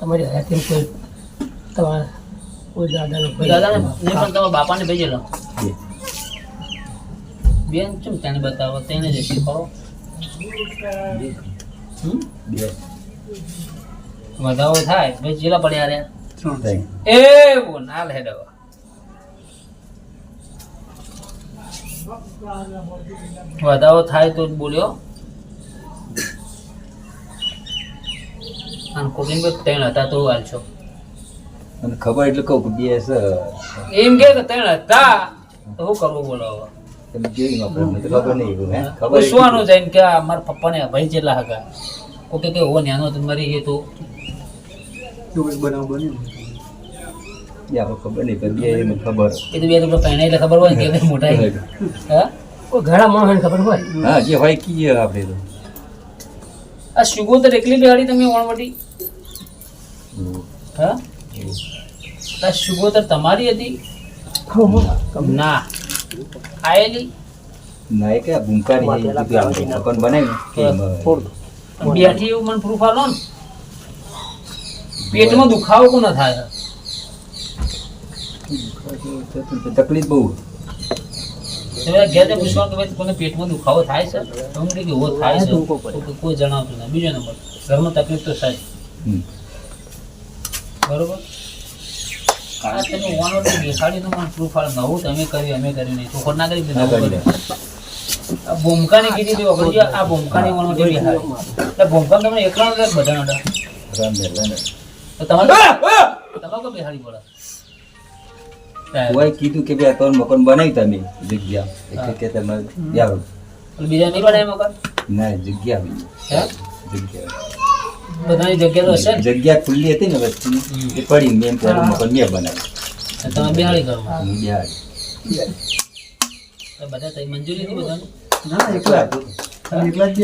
તમારી હયાતીમાં કોઈ તમારા કોઈ દાદાનો દાદાને નહીં પણ તમારા બાપાને ભેજેલો. બેન ચમ તેને બતાવો? તેને જ શીખવાડો. વધાવો થાય ભાઈ જેલા પડ્યા રે એવું ના લે દવા. વધાવો થાય તો જ બોલ્યો. અને કુકિંગ ત્રણ હતા તો હાલશો મને ખબર એટલે કહું કે બે છે. એમ કે કે ત્રણ હતા તો શું કરવું બોલો હવે? નો તો હે? પૂછવાનું છે એમ કે આ મારા પપ્પાને ભાઈ જેટલા હગા. ઓકે કે ઓ ન્યાનો તો મરી ગયો તો. એ આપણે ખબર નહીં પણ બે એ મને ખબર. એ તો બે તો પહેણે એટલે ખબર હોય કે મોટા છે. હા? કોઈ ઘણા માણસોને ખબર હોય? હા જે હોય કીએ આપણે તો. આ શુગો તો એકલી બેહાડી તમે વણવટી એવું, હા? તમારી હતી? ના. આયેલી ના એ કે ભૂમકાની મકાન કે બેઠી એવું મને પ્રૂફ આલો ને. પેટમાં દુખાવો કોનો થાય? તકલીફ બહુ. હવે ઘેર જઈને કે ભાઈ કોને પેટમાં દુખાવો થાય છે? કે એવો થાય છે. કોઈ જણાવતું નહીં. બીજો નંબર ઘરમાં તકલીફ તો થાય. બરોબર? આ તમે ઓનલાઈન બેસાડી તો મને પ્રૂફ આવે નવું તમે કર્યું અમે કર્યું નહીં. ચોખોટ ના કરી ના નવું કરી કર્યું. આ ભૂમકાની કીધી વગર જે આ ભૂમકાની વણોટી બેહાડી એટલે ભૂમકા તમે એકલા જ બધા નડા. તો તમારે તમારે કોઈ પડે? કોઈ કીધું કે ભાઈ તમારું મકાન બનાવ્યું તમે જગ્યા. એટલે કે તમે જાઓ. બીજા નહીં બનાવી મકાન? ના જગ્યા. જગ્યા. બધાની જગ્યા તો હશે ને? જગ્યા ખુલ્લી હતી ને વસ્તુની એ પડી મેં તારું મકાન મેં બનાવ્યું તો તમે બિહાળી ઘરમાં હું બિહાર. બધા તઈ મંજૂરી હતી બધાની? એકલા હતું. એકલા જ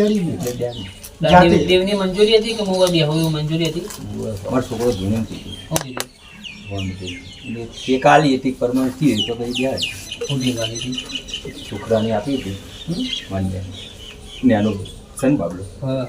બેહાડી ને. દેવની મંજૂરી હતી કે મોવા બેહવું મંજૂરી હતી? અમારો છોકરો જૂનો હતી. કાલી હતી પરમાણથી તો પછી બિહાર. ખોટી કાલી હતી છોકરાને આપી હતી? માન્ય નાનો સન બાબલો. હા.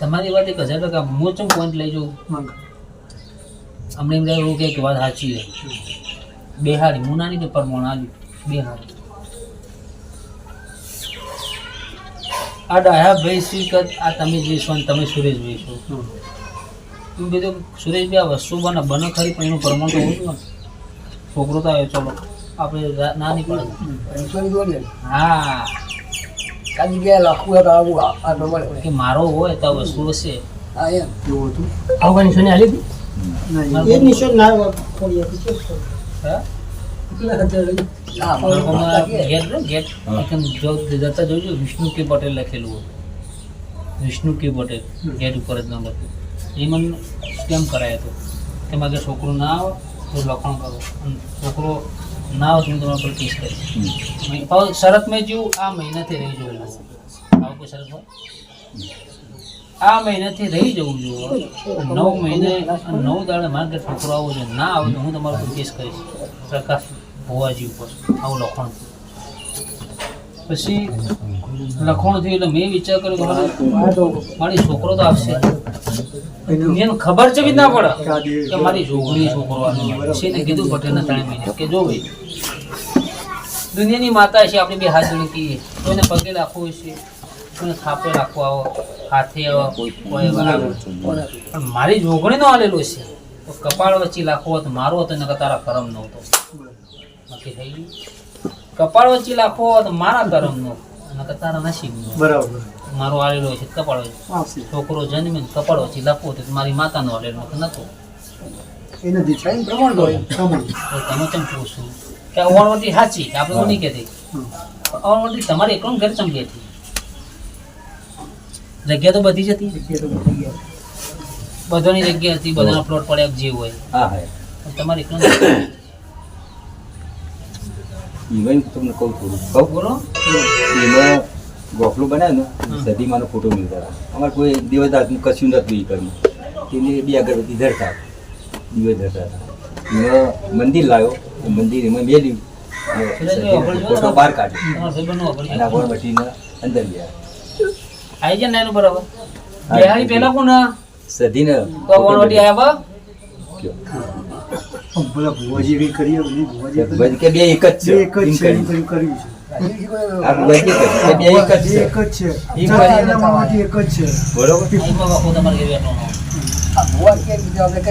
તમારી વાત એક હજાર ટકા હું ચમ પોઈન્ટ લઈ જાઉં. અમને એમ એવું કે એક વાત સાચી છે. બેહાડી હું નાની કે પરમોણ આવી બેહાડી. આ ડાયા ભાઈ કદ આ તમે જોઈશો અને તમે સુરેશ ભાઈ છો. હમ. કીધું સુરેશ ભાઈ આ વસ્તુ બને બને ખરી પણ એનું પ્રમાણ તો હોવું ને છોકરો તો આવ્યો ચલો. આપણે રા- ના નહીં પડે મળે. કે મારો હોય તો આ વસ્તુ હશે. એવું હતું? આવું નિશાની આલી હતી? એ નિશાન ના થોડી હા? હા. ગેટ ને ગેટ? હા. એકદમ જો- જતા જોજો વિષ્ણુ કે પટેલ લખેલું હતું વિષ્ણુ કે પટેલ ગેટ ઉપર જ નંબર એ મને સ્કેમ કરાયો હતો. કે મારે છોકરો ના આવે તો લખાણ કરો. છોકરો ના પર કેસ કરીશ હમ. મેં- પાછું શરત મેં જ્યું આ મહિનાથી રહી જવું આવું કોઈ શરત હોય? આ મહિનાથી રહી જવું જોઈએ. નવ મહિને નવ દાડે મારે છોકરો આવવો જોઈએ. ના આવે તો હું તમારો પર કેસ કરીશ. પ્રકાશ ભુવાજી ઉપર. આવું લખણ પછી લખણ થયું એટલે મેં વિચાર કર્યો કે મારે- મારી છોકરો તો આવશે. એનું ખબર છે બી ના પડે. કે મારી છોકરી છોકરો આવ્યો છે? ને કીધું પટેલના ત્રણ મહિને. કે જો ભાઈ દુનિયાની માતા છે આપણે બે હાથ જોડી કહીએ. કોઈને પગે રાખવું છે કોઈને થાપે રાખવો આવો હાથે આવો કોઈ બરાબર. પણ મારી જોગણીનો આલેલો છે. તો કપાળ વચ્ચે લાખો હોત મારો હતો નકર તારા કરમ નહોતો. નક્કી થઈ ગયું? કપાળ વચ્ચે લાખો હોત મારા કરમ નો નકર તારા નસીબ બરાબર. મારો આલેલો છે કપાળ છોકરો જન્મે કપાળ વચ્ચે લાખવો તો મારી માતાનો આલેલો નતો એને દીક્ષાનું પ્રમાણ તો તમે કેમ પૂછું કે અવણવટી સાચી આપણે નહીં કહેતી. અવણવટી તમારે એકલું ઘર ચમ બેઠી જગ્યા તો બધી જ હતી. બધાની જગ્યા હતી બધાના પ્લોટ પડ્યા જે હોય. હા હા. તમારે એકલા. ઇવન તમને કહું થોડું. કહું બોલો? એમાં ગોખલું બનાવ્યું ને સદીમાંનો ફોટો મિલતા હતા. અમારે કોઈ દેવદાસનું કશું નથી કર્યું. તેને બે અગરબત્તી ધરતા દીવે ધરતા હતા. મંદિર લાવ્યો. મંદિર એમાં અને ફોટો બહાર કાઢ્યો. અને અગરબત્તીને અંદર ગયા. આવી જાય ને એનું બરાબર? બિહારી પેલા કોણ સદીને તો વણવટી આયા બા ભલા ભુવાજી કંઈ કરીએ ભુવાજી કે બે એક જ છે. એક જ છે કર્યું કર્યું છે.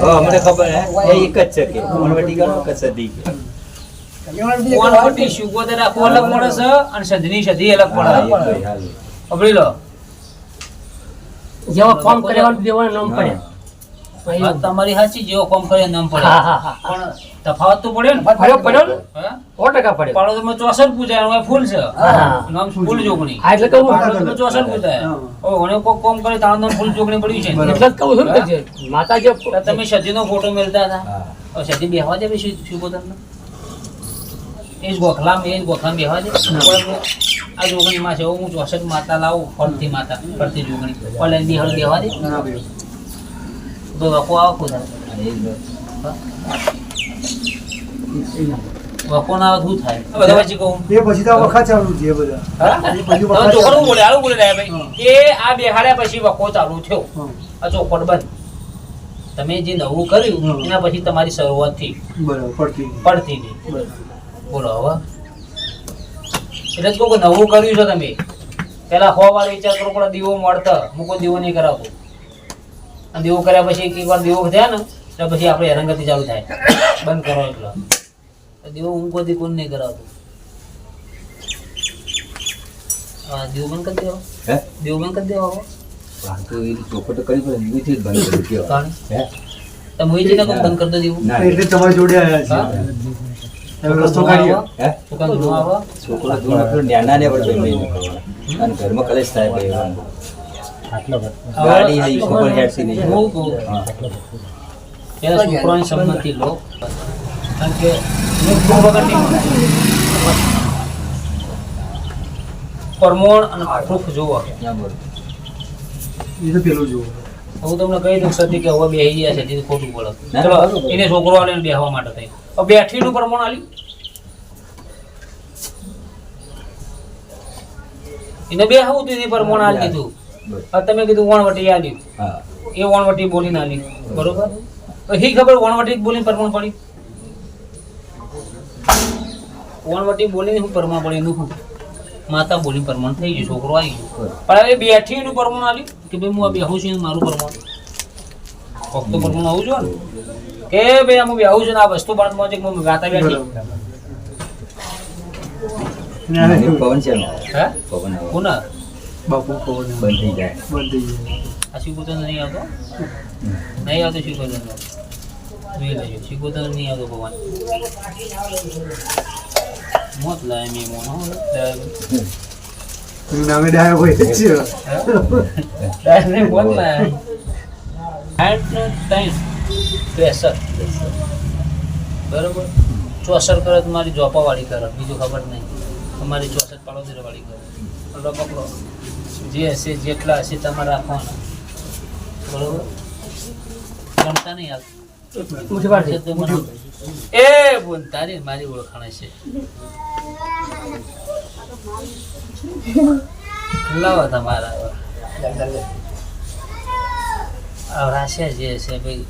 અમને ખબર હે. એક જ છે કે. અગરબત્તી કરો કે સદી કે વણવટી શુગોદર આખું અલગ પડે છે અને સધની સદી અલગ પડે. અભળી લો જેવો ફોર્મ કર્યા દેવાનું નામ પડે. તમારી સાચી જેવો કોમ કરે નામ પડે. હા હા હા. પણ તફાવત તો પડે ને. પડ્યો પડ્યો સો ટકા પડ્યો. પાડો તમે ચોસઠ પૂજાય અને ફૂલ છે. નામ ફૂલ જોગણી હા એટલે કહું તમે ચોસઠ પૂજાય હા. હવે મને કોમ કરે તાણ નામ ફૂલ જોગણી પડ્યું છે. એટલે જ કહું છું કે જે માતા જે તો તમે સધીનો ફોટો મેળતા હતા. સજી બેહવા દે શું શું પોતાને એ જ ગોખલામ એ જ ગોખલામ બેહવા દે. આ આ જોગણીમાં છે હું ચોસઠ માતા લાવું ફરતી માતા ફરતી જોગણી પણ બિહાર હળ બેહવા દે. થાય બધા પછી કહું એ પછી તો આ ચાલુ છે. બધા હા? એ પછી તમે જે નવું કર્યું. એના પછી તમારી શરૂઆતથી બરાબર પડતી બરાબર. બોલો હવે. એટલે જ કહું નવું કર્યું છે તમે. પેલા વાર વિચાર કરો પણ દીવો મળતો. મૂકો દીવો નહીં કરાવતો. અને દેવું કર્યા પછી એક વાર દેવો થયા ને એટલે પછી આપણે હેરાનગતિ ચાલુ થાય. બંધ કરો એટલે. દેવો દીવો હું કોઈ કોણ નહીં કરાવતો. હા દીવો બંધ કરી દેવો. હે? દીવો બંધ કરી દેવો. તો એ ચોખવટ કરી પડે દીવીથી જ બંધ કરી કયો હે? તમે મોહિતજીને કહો બંધ કરી દો ના એટલે તમારી જોડે આવ્યા છે રસ્તો કાઢીએ હે? દુકાન ધોવા આવો? છોકરો ધૂળ પેલો ન્યાના ને વળતો અને ઘરમાં કલેશ થાય ભાઈ. ગાડી નહીં. છોકરો નહીં. પેલા છોકરાની સંમતિ લો. કારણ કે પરમોણ અને પ્રૂફ જુઓ એ તો પેલું જુઓ હું તમને કહી દઉં સદી કે હવે બેહી ગયા છે જે ખોટું બોલો. ચલો એને છોકરો આને બેહવા માટે થઈ બેઠીનું પ્રમાણ આલી એને બેહવું હતું એની પરમોણ આલી દીધું. તમે કીધું વણવટી હા. એ વણવટી બોલીને આલી. બરોબર? તો હી ખબર વણવટી બોલી પરમણ પડી? વણવટી બોલીને હું પરમણ પડી? નું માતા બોલી પરમણ થઈ ગયું છોકરો આવી ગયો. પણ હવે બેઠી એનું પરમણ આલ્યું કે ભાઈ હું આ બેહું છું મારું પરમણ? ફક્ત પરમણ આવું છું ને કે ભાઈ હું બેહું છું ને આ વસ્તુ બાંધમાં છે કે હું ગાતા બેઠી? પવન છે ને? પવન કોના? બાપુ પવન બંધ થઈ જાય. બંધ થઈ જાય. આ તો નહીં આવતો? નહીં આવતો તો જોઈ લેજો તો નહીં આવતો ભગવાન. મોત લાય મેં મોનો નામે ડાયો હોય છે. ડાયરેક્ટ મોત લાય. આઠ ને ત્રણ. બરોબર? ચોસઠ કરે તમારી મારી જોપા વાળી કરે બીજું ખબર નહીં. તમારી ચોસઠ પાડોશી વાળી કરે. એટલે પકડો જે હશે જેટલા હશે તમારે રાખવાના બરોબર? ગમતા નહીં આવતું એ બોલ તારી મારી ઓળખાણ છે. લાવો તમારા. આ રાશિયા જે છે ભાઈ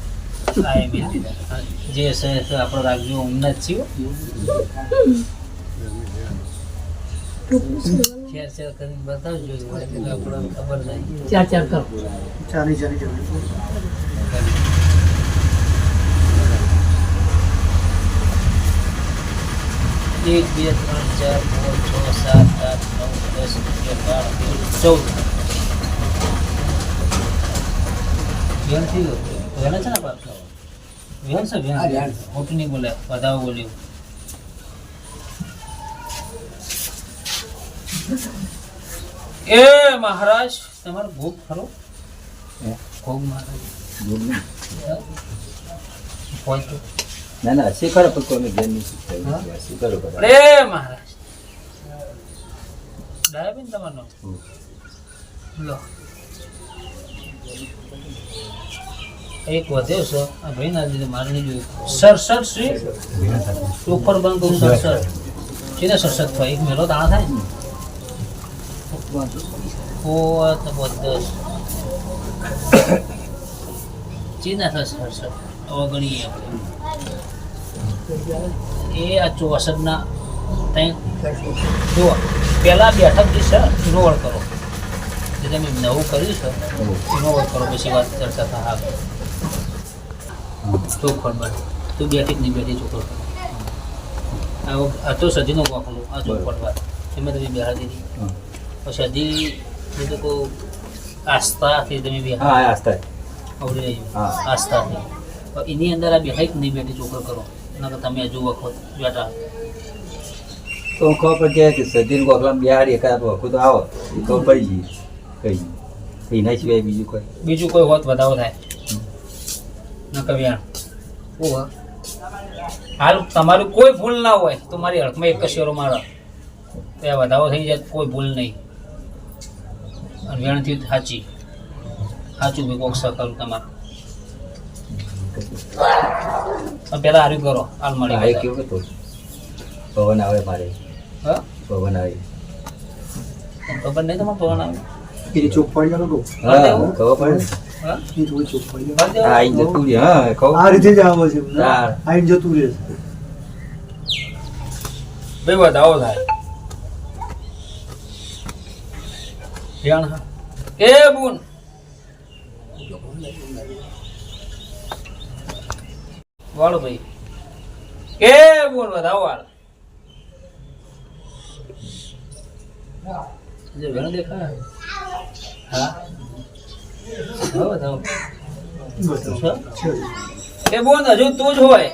જે છે આપણો રાખજો જ છીએ શેર શેર કરીને બતાવજો એટલે આપણને ખબર નહીં ચાર ચાર કરો ચાલી ચાલી ચાલી એક બે ત્રણ ચાર પાંચ છ સાત આઠ નવ દસ અગિયાર બાર તેર ચૌદ વ્યન થઈ ગયો વ્યન છે ને પાછો વ્યન છે વ્યન ખોટું નહીં બોલે વધાવો બોલ્યું એ મહારાજ તમારો ભોગ ખરો? ભોગ મહારાજ. જોગ નહીં. ના ના હશે પણ કોઈ અમે ધ્યાન નહીં શીખવાડ્યું. ખરો મહારાજ. ડાયાબીન તમારો. લો. એક વધ્યો છે. આ ભાઈ ના લીધે મારે નહીં જોયું સરસઠ શ્રી ચોખર બંધ કરું સર. છે ને સરસઠ ભાઈ એક મેલો દાણા થાય? ને ત્યાં જુઓ, પહેલાં બેઠક જે છે, એનો કરો. જે તમે નવું કર્યું છે, એનો વળ કરો. પછી વાત ચર્ચા થાય આગળ ચોખડ બન તું બેઠી નહીં બેઠી ચોખડ આ તો સજીનો વાપરું આ ચોખડ વાત. એમાં તમે બેહાડી દીધી. હજી બીજું કહું આસ્થાથી તમે બેહાર હા આસ્થા આવડી રહી હા. આસ્થાથી એની અંદર આ બેહાઈ નહીં બેઠી ચોખડ કરો નકર તમે હજુ વખત બેઠા તો ખબર પડે કે સજીન ગોખલામાં બિહાર એકાદ વખત આવો એ ખબર પડી જઈએ કઈ એના સિવાય બીજું કોઈ બીજું કોઈ હોત વધારો થાય ન કવ્યાણ ઓહો. હાલ તમારું કોઈ ભૂલ ના હોય તો મારી હડકમાં એક કશેરો મારો ત્યાં વધારો થઈ જાય કોઈ ભૂલ નહીં અને વેણથી સાચી સાચું બી કોક સહકારું તમારે પેલા હાર્યું કરો હાલ મળી એ કેવું હતો પવન આવે મારે. હા? પવન આવે. ખબર નહીં તમારે પવન આવે? હા ખબર પડે હા? દેવો? આઈ જતું રહે. હા આ રીતે જ આવે છે. હા. જતું રહે ભાઈ વધાવો થાય. ધ્યાન હા. એ બુન. વાળો ભાઈ. કે બોલ વધાવો વાળ. જે વેણ દેખાય. હા. હા બતાવો. એ બોલ હજુ તું જ હોય.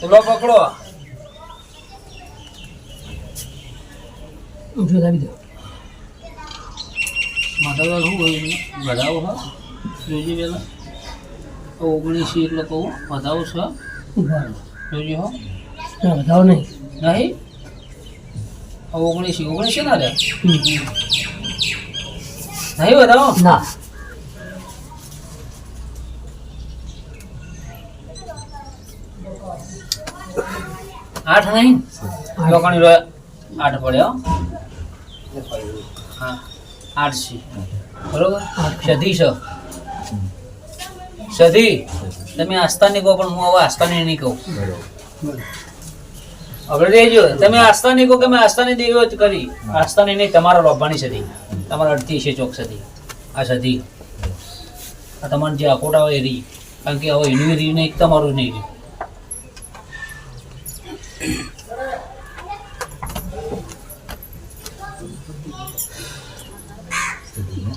તુલો પકડો. ઉઠો લાવી દો માથાવાળ શું હોય? વધાવો હા? જોજી પહેલાં? ઓગણીસી એટલે કહું વધાવો છે? ઊભા હો? ના બતાવો નહીં. નહીં? ઓગણીસી ઓગણીસી ના રે નહીં વધાવો ના. આઠ નહીં? લોકોની આઠ પડ્યો હા. આઠ સી બરોબર? સધી છે? સધી? તમે આસ્થાની કહો, પણ હું હવે આસ્થાની નહીં કહું. હવે રહેજો તમે આસ્થાની કહો કે મેં આસ્થાની દેવીઓ જ કરી. આસ્થાની નહીં, તમારા રોભાની સધી. તમારા અડધી છે ચોક સદી આ સધી. આ તમારે જે અકોટા હોય એ રહી. કારણ કે હવે એની રહ્યું નહીં, તમારું નહીં રહ્યું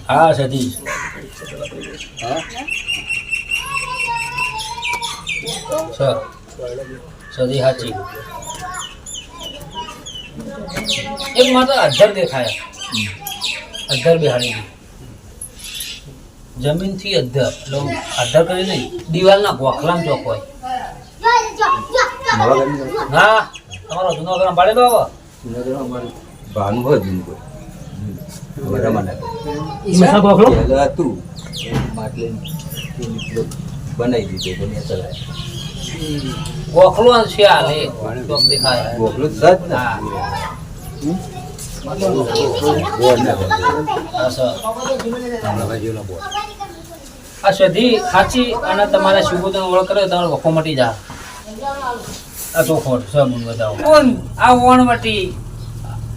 હા હા? સદી સાચી એક માત્ર અધર દેખાય. અધર બિહારી જમીનથી અધર એટલે અધર કરી નહીં દિવાલના ગોખલામ ચોક હોય. ના હા તમારો જૂનો ગ્રામ પાડે તો હવે ભાનું હોય. મસા ગોખલો હતું. માટલે બનાવી દીધું બને ચલાય ગોખલો છે આ લે ચોક દેખાય. ગોખલું જ ને. આ સધી ખાચી અને તમારા શિવબોધન ઓળખ કર્યો તમારો વખો મટી જા. આ તો ખોટ છે મને બતાવો. કોણ? આ વણવટી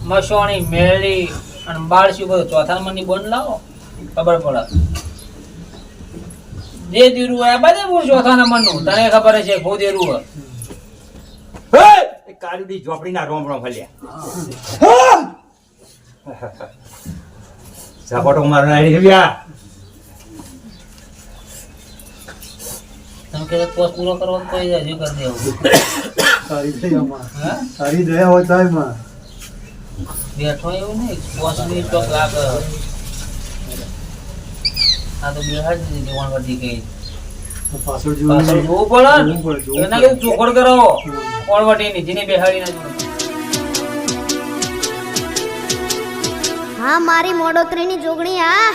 મસોણી મેળી અને બાળ શિવબોધ ચોથા ની બોન લાવો. ખબર પડે. જે દીરું હોય બધે હું ચોથા નંબરનું. તને ખબર છે બહુ દેરું હોય. હે! એ કાળુડી ઝોપડીના રોમ રોમ હલ્યા. ઝાપટો મારવા આવી તમે કદાચ પોસ્ટ પૂરો કરવો તો કોઈ હજુ કરી દેવું. સારી દયા હોય બેઠો એવું નહીં પાંચ મિનિટ તો લાગે. આ તો બેહાડી દીધી વણવટી કઈ તો પાછળ જોવું પડે, એના. ચોખડ કરાવો જેને. હા મારી મોડોતરીની જોગણી આ